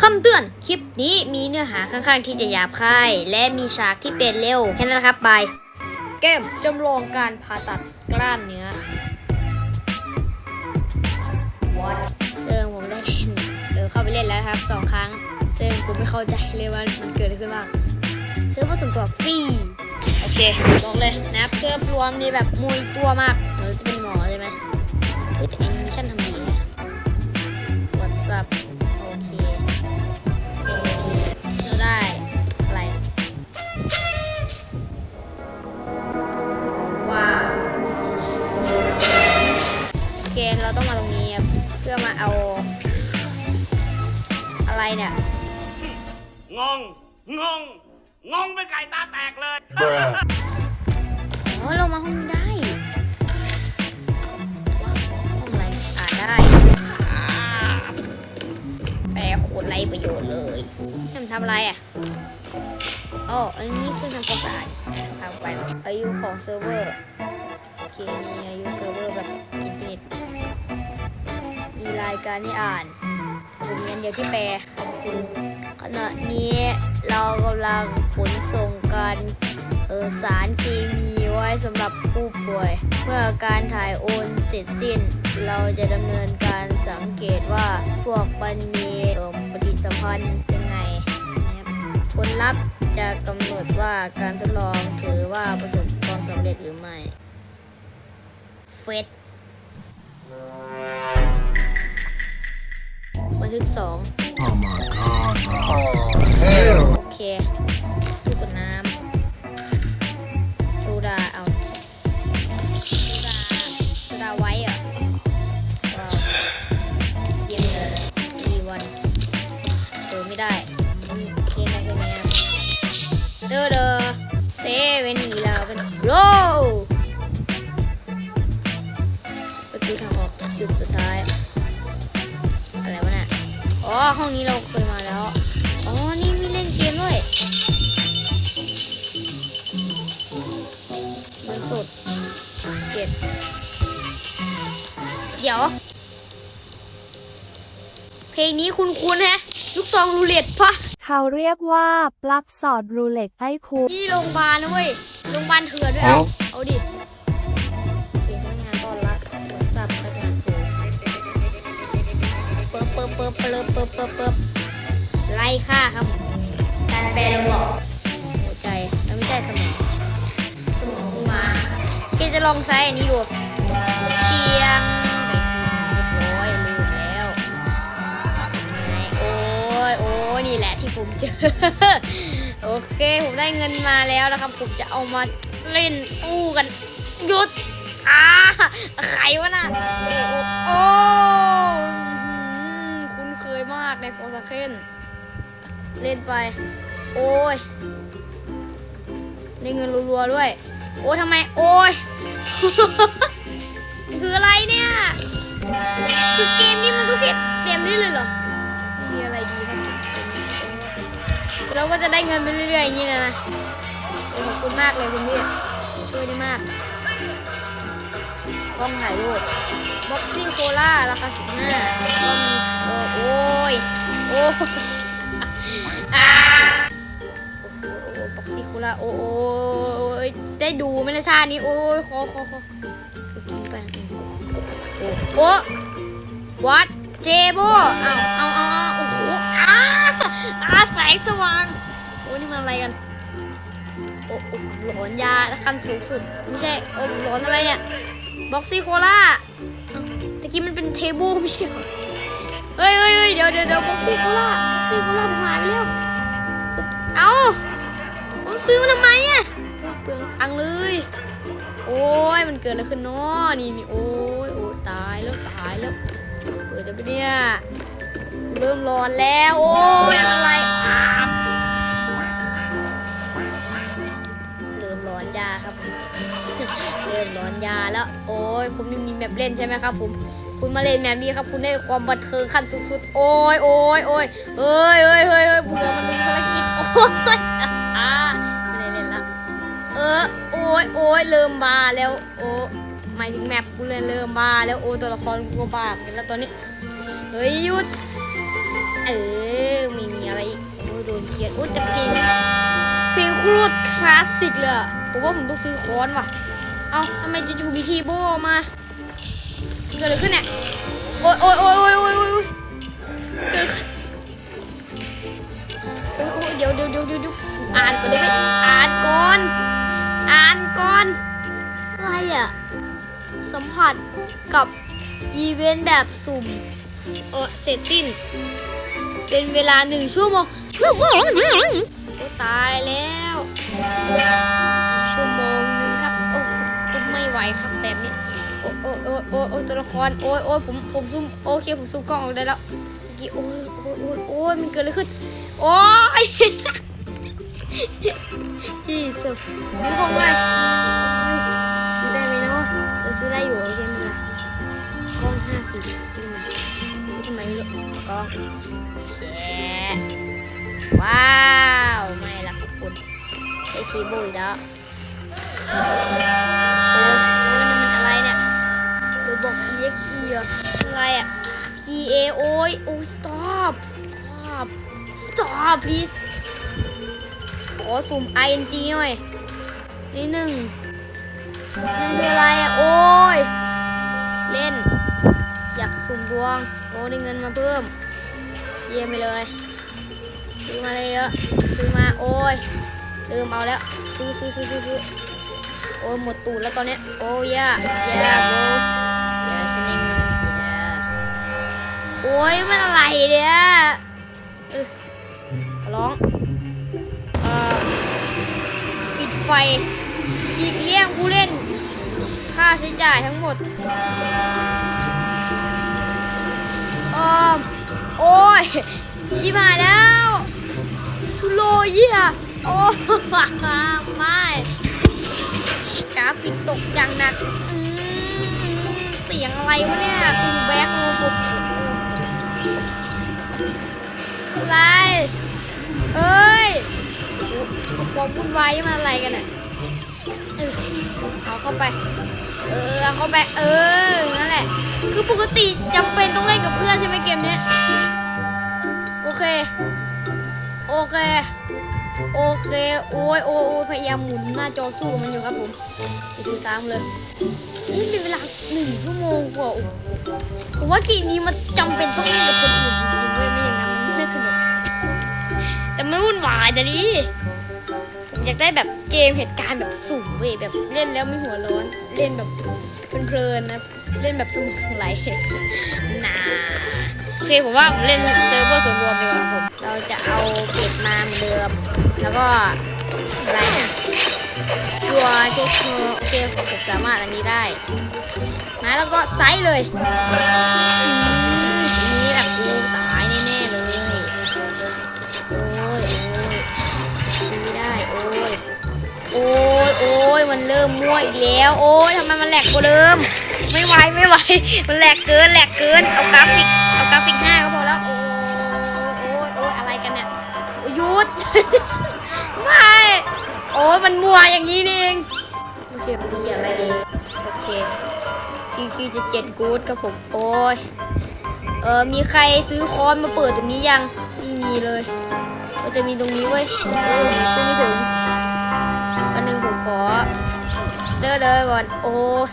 คำเตือน คลิปนี้มีเนื้อหาค่อนข้างที่จะหยาบคาย และมีฉากที่เป็นเร็ว แค่นั้นนะครับบายเกมจำลองการผ่าตัดกล้ามเนื้อซึ่งผมได้เล่นเออเข้าไปเล่นแล้วครับสองครั้ง ซึ่งผมไม่เข้าใจเลยว่ามันเกิดอะไรขึ้นบ้างซื้อมาส่วนตัวฟรีโอเคบอกเลยนะครับเกือบรวมนี่แบบมวยตัวมากเราจะเป็นหมอใช่ไหม ได้อะไรว้าวโอเคเราต้องมาตรงนี้ครับเพื่อมาเอา อะไรเนี่ยงง งง งงเป็นไก่ตาแตกเลย คตรไรประโยชน์เลยให้มันทำอะไรอะอ๋ออันนี้คือทำความสะอาดทำไปอายุของเซิร์ฟเวอร์ โอเคมีอายุเซิร์ฟเวอร์แบบอินฟินิตมีรายการให้อ่านผมเรียนเดียวที่แปลขอบคุณขณะนี้เรากำลังขนส่งการเออสารเคมีไว้สำหรับผู้ป่วย เมื่อการถ่ายโอนเสร็จสิ้น เราจะดำเนินการสังเกตว่าพวกมันมี ปฏิสัมพันธ์ยังไงครับผลลัพธ์จะกำหนดว่าการทดลองถือว่าประสบความสำเร็จหรือไม่เฟสบันทึกสอง Oh อ๋อห้องนี้เราเคยมาแล้ว อ๋อ นี่มีเล่นเกมด้วยมันสดเจ็ด เดี๋ยว เพลงนี้คุณคุณฮะ ลูกซองรูเล็ตปะเขาเรียกว่าปลั๊กสอดรูเล็กไอ้คุที่โรงพยาบาลนะเว้ย โรงพยาบาลเถื่อนด้วยเอาเอ้าเอาดิ เปิบเปิบเปิบเปิบปิบเปิบไล่ฆ่าครับ การแปลระบบหัวใจแล้วไม่ใช่สมองสมองมาพี่จะลองใช้อันนี้ดูเชียงร้อยลืมแล้วไงโอ้ยโอ้ยนี่แหละที่ผมเจอโอเคผมได้เงินมาแล้วนะครับผมจะเอามาเล่นตู้กันหยุดอ่าใครวะน่ะโอ้าเคนเล่นไป โอ้ยได้เงินรัวๆด้วย โอ้ทำไม โอ้ย คืออะไรเนี่ย คือเกมนี้มันก็เก็บเกมนี้เลยเหรอมีอะไรดีครับเราก็จะได้เงินไปเรื่อยๆอย่างนี้นะนะขอบคุณมากเลยคุณพี่ ช่วยได้มากกล้องถ่ายรูปบ็อกซี่โคล่าราคาสิบห้าก็มีโอ้ย โอ้อาโอ้โหบ็อกซี่โคล่าโอ้โอ้ยได้ดูไหมในชาตินี้ โอ้ยคอคอคอไปโอ้โอ้วัดเจโบเอาเอาเอาเอาโอ้โหอ้าอาแสงสว่าง โอ้นี่มันอะไรกันโอ้โหลอนยาขั้นสูงสุด ไม่ใช่ โอ้หลอนอะไรเนี่ย บ็อกซี่โคล่าตะกี้มันเป็นเทเบิลไม่ใช่เหรอ เฮ้ยเฮ้ยเดี๋ยวเดี๋ยวเดี๋ยวบ็อกซี่โคล่าบ็อกซี่โคล่าผมหายไปแล้วเอาผมซื้อมาทำไมอะเปลืองตังเลย โอ้ยมันเกิดอะไรขึ้นเนาะนี่นี่โอ้ยโอ้ยตายแล้วตายแล้วเปิดได้ปะเนี่ยเริ่มร้อนแล้ว โอ้ยอะไรเริ่มร้อนยาครับเริ่มร้อนยาแล้ว โอ้ยผมยังมีแมปเล่นใช่ไหมครับผม คุณมาเล่นแมปนี้ครับ คุณได้ความบันเทิงขั้นสูงสุดโอ้ยโอ้ยโอ้ยเอ้ยเอ้ยเอ้ยเอ้ยเบื่อมันเป็นภารกิจโอ้ยอ่าไม่ได้เล่นละเออโอ้ยโอ้ยเริ่มบาแล้วโอ้หมายถึงแมปกูเลยเริ่มบาแล้วโอ้ตัวละครกูบาเหมือนแล้วตอนนี้เฮ้ยหยุดเออไม่มีอะไรอีกโอ้โดนเกียดโอ้แต่เพลงเพลงโคตรคลาสสิกเลยผมว่าผมต้องซื้อค้อนว่ะเอ้าทำไมจู่ๆมีทีโบออกมา เกิดอะไรขึ้นเนี่ย โอ๊ยโอ๊ยโอ๊ยโอ๊ยโอ๊ยโอ๊ยโอ๊ยเกิดอะไรขึ้นโอ๊ยโอ๊ยเดี๋ยวเดี๋ยวเดี๋ยวเดี๋ยวเดี๋ยวอ่านก่อนได้ไหมอ่านก่อน อ่านก่อนอะไรอะ สัมผัสกับอีเวนต์แบบสุ่ม เออเสร็จสิ้น เป็นเวลาหนึ่งชั่วโมงโอ้ตายแล้ว โอ้โอ้โอ้โอ้ตัวละครโอ้ยโอ้ยผมผมซูมโอเคผมซูมกล้องออกได้แล้วเมื่อกี้โอ้ยโอ้ยโอ้ยโอ้ยมันเกิดอะไรขึ้นโอ้ยจีสซื้อของเลยซื้อได้ไหมเนาะจะซื้อได้อยู่โอเคมั้ยล่ะกล้องห้าสี่ซื้อมาซื้อทำไมลูกกล้องแชว้าวไม่ละขอบคุณไอทีบยแล้วโอ้ยแล้ว โอ้ยโอ้ stop stop stop please ขอสุ่ม ing หน่อยนิดหนึ่งนั่นคืออะไรอะ โอ้ย เล่น อยากสุ่มดวง โอ้ ได้เงินมาเพิ่ม เยี่ยมไปเลยซื้อมาเลยเยอะซื้อมา โอ้ยเติมเอาแล้ว ซื้อซื้อซื้อซื้อโอ้หมดตูดแล้วตอนเนี้ย โอ้ยย่าย่าโบ อ้ยมันอะไรเนี่ยร้อง เอ่อ ปิดไฟอีกเลี่ยงผู้เล่น ค่าใช้จ่ายทั้งหมด เออโอ้ย ชิบหายแล้วทุโลเยี่ยโอ้ไม่กราฟิกตกอย่างหนักเสียงอะไรวะเนี่ยคุณแบ็คโอ้โห อะไร เอ้ยความวุ่นวายมันอะไรกันเนี่ยเอาเข้าไป เออเอาเข้าไป เออ นั่นแหละ คือปกติจำเป็นต้องเล่นกับเพื่อนใช่ไหมเกมนี้ โอเค โอเค โอเค โอ้ยโอ้ยโอ้ยพยายามหมุนหน้าจอสู้กับมันอยู่ครับผมไปดูตามเลยนี่เป็นเวลาหนึ่งชั่วโมงกว่าผมว่าเกมนี้มันจำเป็นต้องเล่นกับคนอื่นจริงๆเว้ยไม่อย่างนั้นมันไม่สนุก มันวุ่นวายแต่ดิผมอยากได้แบบเกมเหตุการณ์แบบสุ่มเว้ยแบบเล่นแล้วไม่หัวร้อน เล่นแบบเพลินๆนะเล่นแบบสมองไหลนาโอเคผมว่าผมเล่นเซิร์ฟเวอร์ส่วนรวมดีกว่าผมเราจะเอาเป็ดมาเหมือนเดิม แล้วก็อะไรเนี่ยตัวเช็คโอเคผมสามารถอันนี้ได้มาแล้วก็ไซส์เลย มันเริ่มมั่วอีกแล้ว โอ้ยทำไมมันแหลกกว่าเดิม ไม่ไหวไม่ไหว มันแหลกเกินแหลกเกิน เอากราฟิก เอากราฟิกห้าก็พอแล้ว โอ้ยโอ้ยโอ้อะไรกันเนี่ยโอ้ยหยุด ไม่ โอ้ยมันมัวอย่างนี้นี่เอง โอเคจะเขียนอะไรดี โอเคคิวคิวจะเจ็ดกู๊ดครับผม โอ้ย เออ มีใครซื้อคอนมาเปิดตรงนี้ยัง ไม่มีเลยก็จะมีตรงนี้เว้ย เออซื้อไม่ถึงวันหนึ่งผมขอ เด้อเด้อก่อนโอ้ย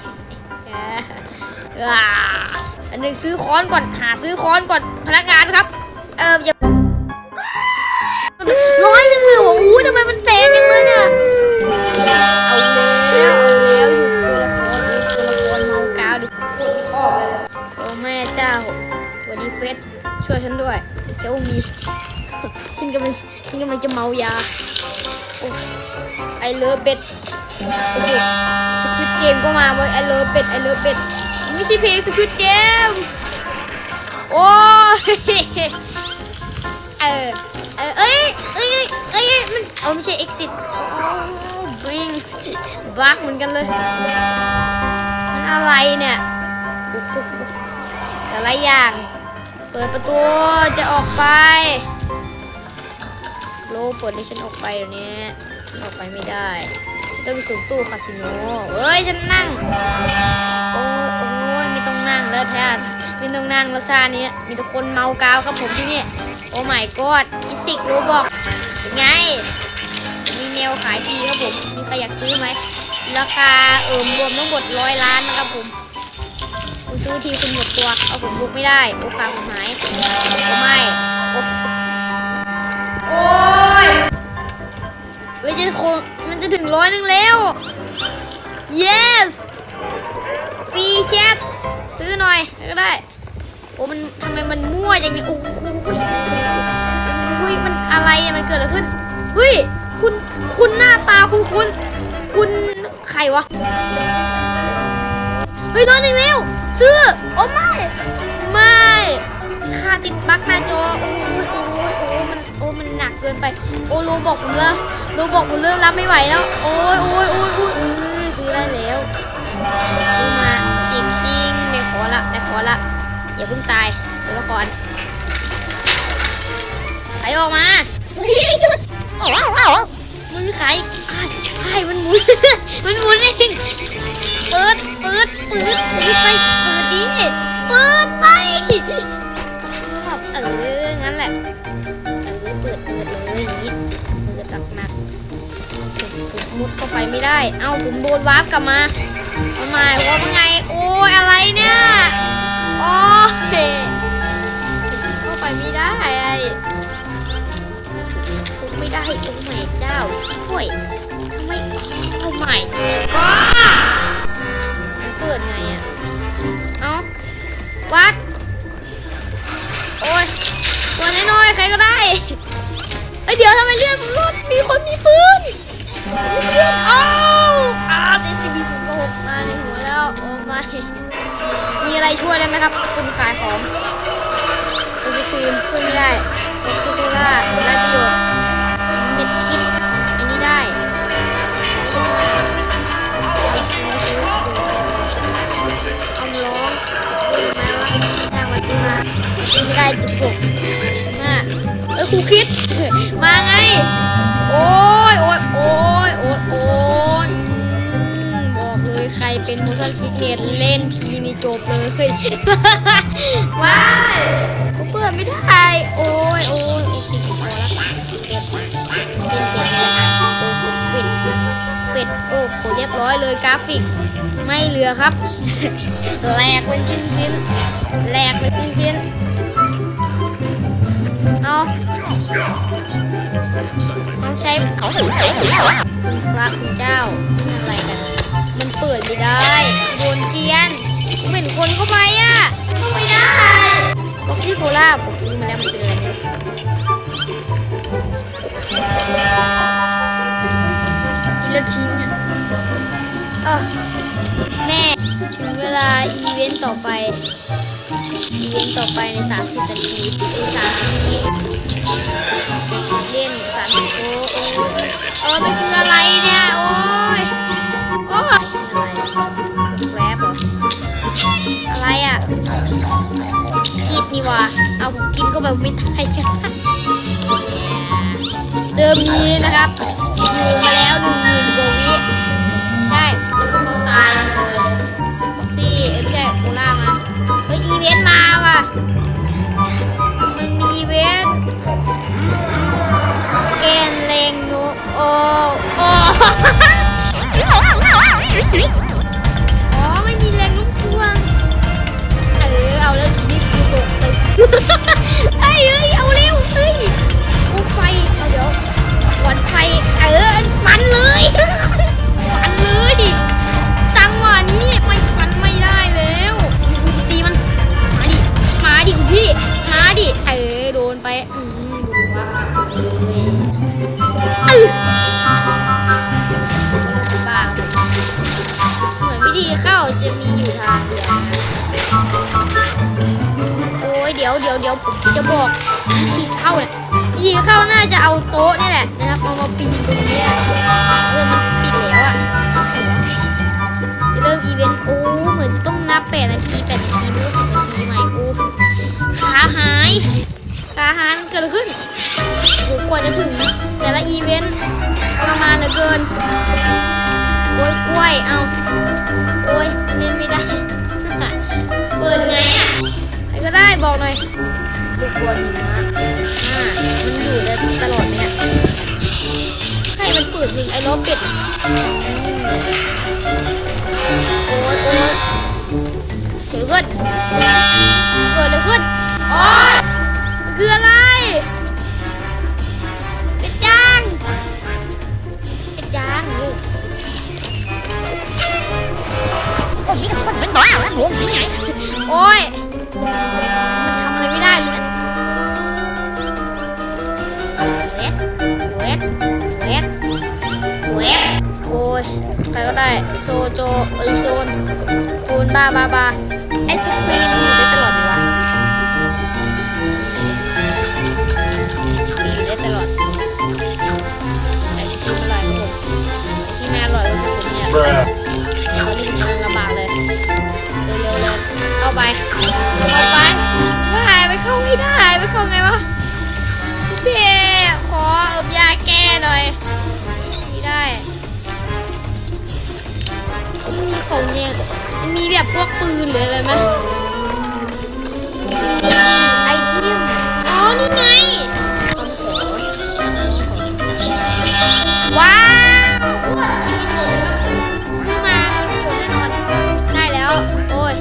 อ่าอันหนึ่งซื้อค้อนก่อนหาซื้อค้อนก่อนพนักงานครับ เอออย่าร้อยหนึ่งเลยเหรออู้ทำไมมันแพงจังเลยเนี่ยเอาแล้วเอาแล้วอยู่ตัวละครเลยตัวละครเมากาวดิโคตรชอบเลยโอ้แม่เจ้าวัสดีเฟสช่วยฉันด้วยเดี๋ยวมีฉันกำลังฉันกำลังจะเมายาไอเลิฟเป็ด สควิตเกมก็มาเว้ยไอเลิฟเป็ดไอเลิฟเป็ดไม่ใช่เพลงสควิตเกมโอ้เออเออเอ้ยเอ้ยเอ้ยมันเอาไม่ใช่ exit โอ้บิงบักเหมือนกันเลย มันอะไรเนี่ยแต่ละอย่าง เปิดประตูจะออกไปโลเปิดให้ฉันออกไปเดี๋ยวนี้ออกไปไม่ได้ ต้งไปสู่ตู้คาสิโนเอ้ยฉันนั่ง โอ้ยโอ้ยไม่ต้องนั่งแล้วแท้ไม่ต้องนั่งแล้วชานี้มีแต่คนเมากาวครับผมที่นี่ โอ้ my god ฟิสิกส์โรบอกไง มีแมวขายฟรีครับผมมีใครอยากซื้อไหม ราคาเอิมรวมทั้งหมดร้อยล้านนะครับผมคุณซื้อทีคุณหมดตัว เอาผมบุกไม่ได้ โอ้ขาดผมหายโอ้ไม่โอ้ยเวจะโค มันจะถึงร้อยหนึ่งแล้ว yes ฟรีแชทซื้อหน่อยก็ได้ โอ้มันทำไมมันมั่วอย่างนี้ โอ้โหมันอะไรมันเกิดอะไรขึ้นเฮ้ยคุณคุณหน้าตาคุณคุณคุณใครวะ เฮ้ยนอนหนึ่งเร็วซื้อ โอ้ไม่ ไม่ค่าติดบั๊กหน้าจอโอ้ยโอ้ยโอ้ย มันโอ้มันหนักเกินไป โอ้โลบอกผมแล้วโลบอกผมเริ่มรับไม่ไหวแล้ว โอ้ยโอ้ยโอ้ยโอ้ยเออซื้อได้แล้วซื้อมาชิงชิงในขอละในขอละอย่าเพิ่งตายตัวละครไขออกมามันไขไขมันหมุนมันหมุนเองเปิดเปิดเปิดไปเปิด มุดเข้าไปไม่ได้ เอ้าผมโดนวาร์ปกลับมาทำไมว่าเป็นไง โอ้ยอะไรเนี่ย โอ้ยเข้าไปไม่ได้ไม่ได้โอ้ไม่เจ้าช่วยทำไมโอ้ไม่ก็มันเกิดไงอะ เอ้าวัดโอ้ยตัวน้อยๆใครก็ได้เอ้ยเดี๋ยวทำไมเลือดผมลดมีคนมีปืน มีปืนอ้าอาวเจซีบีศูนย์หกมาในหัวแล้ว โอ้ไม่ มีอะไรช่วยได้ไหมครับ คุณขายของไอศครีมช่วยไม่ได้โคคาโคล่าได้ประโยชน์เม็ดคิดอันนี้ได้ยี่ห้าเอาซื้อซื้อเอาล้อรู้ไหมว่าจ้างมาซื้อมาซื้อไม่ได้สิบหกห้าเอ้ยครูคิด มาไง โอ้ย เป็นโมชั่นฟิตเล่นทีนี่จบเลยว้ายกูเปิดไม่ได้ โอ้ยโอ้ยโอเคพอแล้วเป็ดเป็ดเป็ดโอ้โหเรียบร้อยเลยกราฟิก ไม่เหลือครับแหลกเป็นชิ้นชิ้นแหลกเป็นชิ้นชิ้นเอาเอาใช้เขาถึงใส่พระคุณเจ้าอะไรกัน มันเปิดไม่ได้โดนเกียนผมเห็นคนเข้าไปอะเข้าไม่ได้บ็อกซี่โคล่าผมซื้อมาแล้วมันเป็นอะไรไม่รู้กินแล้วทิ้งอะเออแม่ถึงเวลาอีเวนต์ต่อไป อีเวนต์ต่อไปใน30นาทีหรือ30นาทีเล่น30โอ้โอ้เออมันคืออะไรเนี่ยโอ้ อะไรแวบอะไรอะอิดนี่วะเอาผมกินเข้าไปผมไม่ตายกันเดิมนี้นะครับอยู่มาแล้วหนึ่งหมื่นกว่าวิใช่แล้วก็ตายเลยบ็อซี่เอ้ยไม่ใช่โคล่ามาเฮ้ยอีเวนต์มาว่ะมันมีเวนต์เกนเลงนูโอโอ้ อ๋อไม่มีแรงโน้มถ่วงเออเอาแล้วทีนี้กูตกตึกเอ้ยเอ้ยเอาเร็วเอ้ยปูไฟเอาเดี๋ยววันไฟเออ ดี๋ยวเดี๋ยวผมจะบอกวิธีเข้าเนี่ยวิธีเข้าน่าจะเอาโต๊ะนี่แหละนะครับเอามาปีนตรงนี้เออมันปิดแล้วอะจะเริ่มอีเวนต์โอ้เหมือนจะต้องนับแปดนาทีแปดนาทีไม่รู้สิบนาทีใหม่โอ้ขาหายขาหายเกิดขึ้นโอ้กว่าจะถึงแต่ละอีเวนต์ประมาณเหลือเกินโอ้ยกล้วยเอาโอ้ยเล่นไม่ได้ เปิดไงอะใครก็ได้บอกหน่อย ลูกบอลนะอ่ามันอยู่ได้ตลอดไหมเนี่ยอ้ลบปิดโอ้ยโอ้ยเกิดอะไรขึ้นเกิดอะไรขึ้นโอ้ยมันคืออะไรเป็นจางเป็นจางนี่โอ้ยมีคนเป็นบ้าแล้วหลวงพี่ใหญ่โอ้ย ยใครก็ได้โซโจเอยโซนคูณบาบาบาไอศครีมอยู่ได้ตลอดเลยวะอยู่ได้ตลอดไอศครีมอร่อยครับผมที่แม่อร่อยก็คือผมเนี่ย Bruh. ตอนนี้มันลำบากเลยเร็วๆเลยเข้าไปเข้าไปว่ไปเข้าไม่ได้ไปเข้าไงวะพี่ขอเอิบยาแก้หน่อยไม่ได้ ของเนี่ยมีแบบพวกปืนหรืออะไรไหมไอเทมอ๋อ นี่ไง ว้าวซื้อมามีประโยชน์แน่นอน ได้แล้ว โอ้ย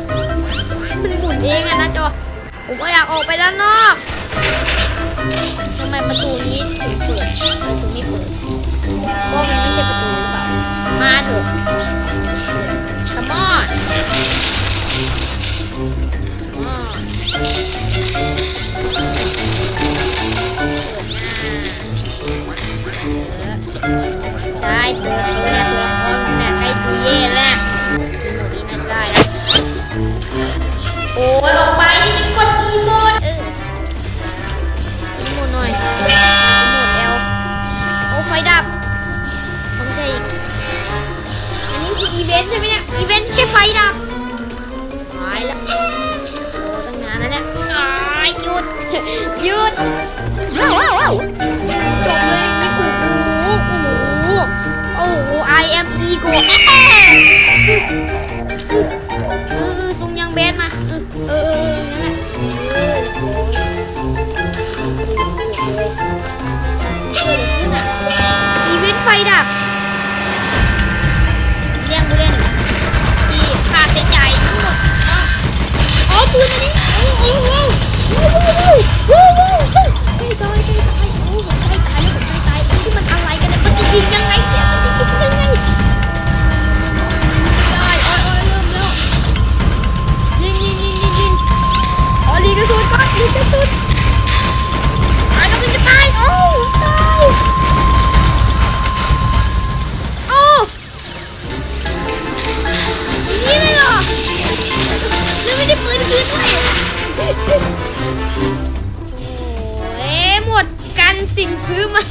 มันหมุนเองอะนะจอ ผมก็อยากออกไปด้านนอกทำไมประตูนี้ถึงเปิดทำไมถึงไม่เปิดว่ามันไม่ใช่ประตูหรือเปล่า มาเถอะ Come on Come on ได้ตัวตัวเนี่ยตัวละครเนี่ยใกล้ตัวเย่แล้วนี่นั่นได้นะโอ้ยออกไปที่จะกดอีโมดเอออีโมดหน่อยอีโมดเอลเอาไฟดับเอาไม่ใช่อีกอันนี้คืออีเวนต์ใช่ไหมเนี่ยอีเวนต์ ดับหายแล้วโอ้ตั้งนานแล้วเนี่ยอ้ายหยุดหยุดจบเลยนี่โอ้โหโอ้โหโอ้โห I am ego เอออเออทรงยังเบสมาเออนั่นแหละเออโอ้ยเกิดอะไรขึ้นอะอีเวนต์ไฟดับ สิ่งซื้อมา